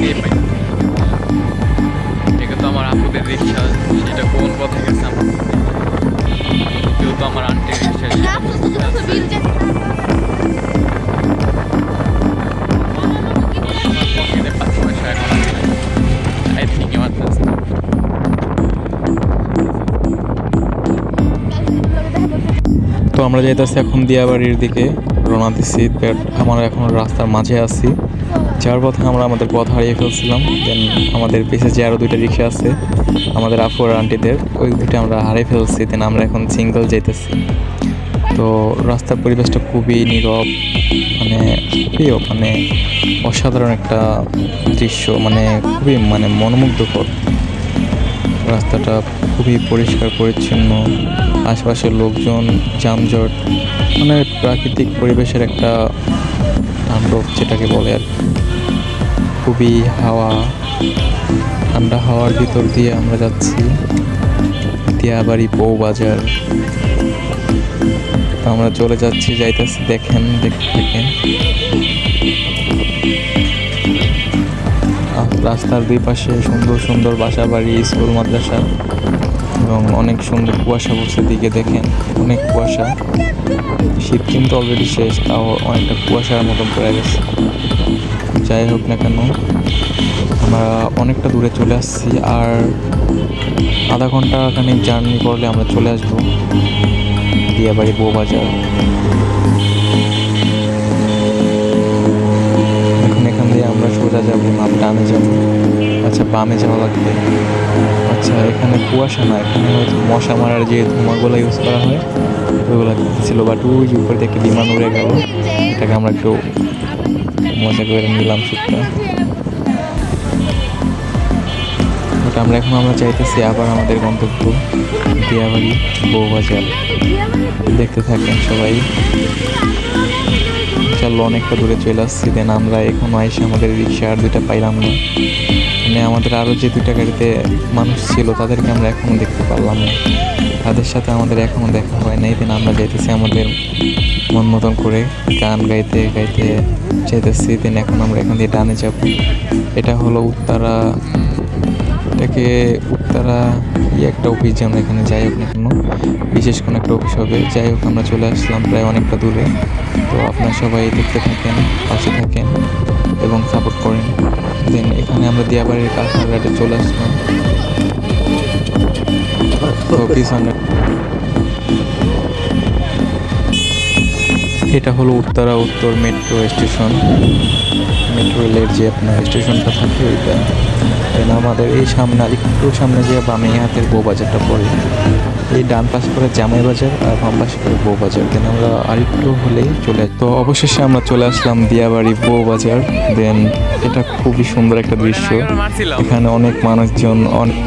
দিয়ে পাই। এটা তো আমার আপুদের রিক্সা সেটা কোন পথে গেছে আমার কেউ তো আমার আন্টির রিক্সা তো আমরা যাইতেছি এখন দিয়াবাড়ির দিকে। রওনা দিচ্ছি বাট আমরা এখন রাস্তার মাঝে আছি। যাওয়ার পথে আমরা আমাদের পথ হারিয়ে ফেলছিলাম। দেন আমাদের পিছে যে আরও দুইটা রিক্সা আছে, আমাদের আফু আর আন্টিদের, ওই দুইটা আমরা হারিয়ে ফেলছি। দেন আমরা এখন সিঙ্গল যাইতেছি। তো রাস্তার পরিবেশটা খুবই নীরব মানে খুবই মানে অসাধারণ একটা দৃশ্য মানে খুবই মানে মনোমুগ্ধকর। রাস্তাটা খুবই পরিষ্কার, পরিচ্ছন্ন। আশপাশের লোকজন, যানজট মানে প্রাকৃতিক পরিবেশের একটা তাণ্ডব যেটাকে বলে আর খুবই হাওয়া, ঠান্ডা হাওয়ার ভিতর দিয়ে আমরা যাচ্ছি। দিয়াবাড়ি বউবাজার। তো আমরা চলে যাচ্ছি, যাইতেছি দেখেন, দেখতে থাকেন। রাস্তার দুই পাশে সুন্দর সুন্দর বাসা বাড়ি, স্কুল, মাদ্রাসা এবং অনেক সুন্দর কুয়াশা পড়ছে দিকে দেখেন, অনেক কুয়াশা। শীত কিন্তু অলরেডি শেষ, তাও অনেকটা কুয়াশার মতন পড়ে গেছে। যাই হোক না কেন, আমরা অনেকটা দূরে চলে আসছি আর আধা ঘণ্টা খানিক জার্নি করলে আমরা চলে আসব। দিয়াবাড়ি বউবাজার। দিয়ে আমরা সোজা যাব না ডানে যাব আচ্ছা বামে যাওয়া লাগবে। আচ্ছা এখানে কুয়াশা না, এখানে মশা মারার যে ধোঁয়াগুলো ইউজ করা হয়, ওইগুলো ছিল। বাট ওই উপর থেকে বিমান উড়ে গেল। এটাকে আমরা একটু মজা করে নিলাম শুটটা আমরা এখন, আমরা চাইতেছি আবার আমাদের গন্তব্য, দিয়াবাড়ি বউবাজার দেখতে থাকেন সবাই। চলো অনেকটা দূরে চলে আসছি। দেন আমরা এখন আইসে আমাদের রিক্সা আর দুইটা পাইলাম না। মানে আমাদের আরও যে দুইটা গাড়িতে মানুষ ছিল, তাদেরকে আমরা এখনও দেখতে পারলাম না। তাদের সাথে আমাদের এখনও দেখা হয় নাই। দেন আমরা যাইতেছি আমাদের মন মতন করে গান গাইতে গাইতে যাইতেছি। দেন এখন আমরা এখান দিয়ে ডানে যাব। এটা হলো উত্তরা এটাকে উত্তরা কি একটা অফিস যে আমরা এখানে যাই হোক না কেন বিশেষ কোনো একটা অফিস হবে। যাই হোক, আমরা চলে আসলাম প্রায় অনেকটা দূরে। তো আপনারা সবাই দেখতে থাকেন, পাশে থাকেন এবং সাপোর্ট করেন। দেন এখানে আমরা দিয়াবাড়ির কারখানাটা চলে আসলাম। তো এটা হলো উত্তরা উত্তর মেট্রো স্টেশন মেট্রো রেলের যে আপনার স্টেশনটা থাকে ওইটা দেন আমাদের এই সামনে একটু সামনে যে বামে হাতের বউ বাজারটা পড়ে। এই ডান পাশ করে জামাই বাজার আর বাম পাশে করে বউ বাজার দেন আমরা আরেকটু হলেই চলে তো অবশেষে আমরা চলে আসলাম দিয়াবাড়ি বউ বাজার দেন এটা খুবই সুন্দর একটা দৃশ্য। এখানে অনেক মানুষজন অনেক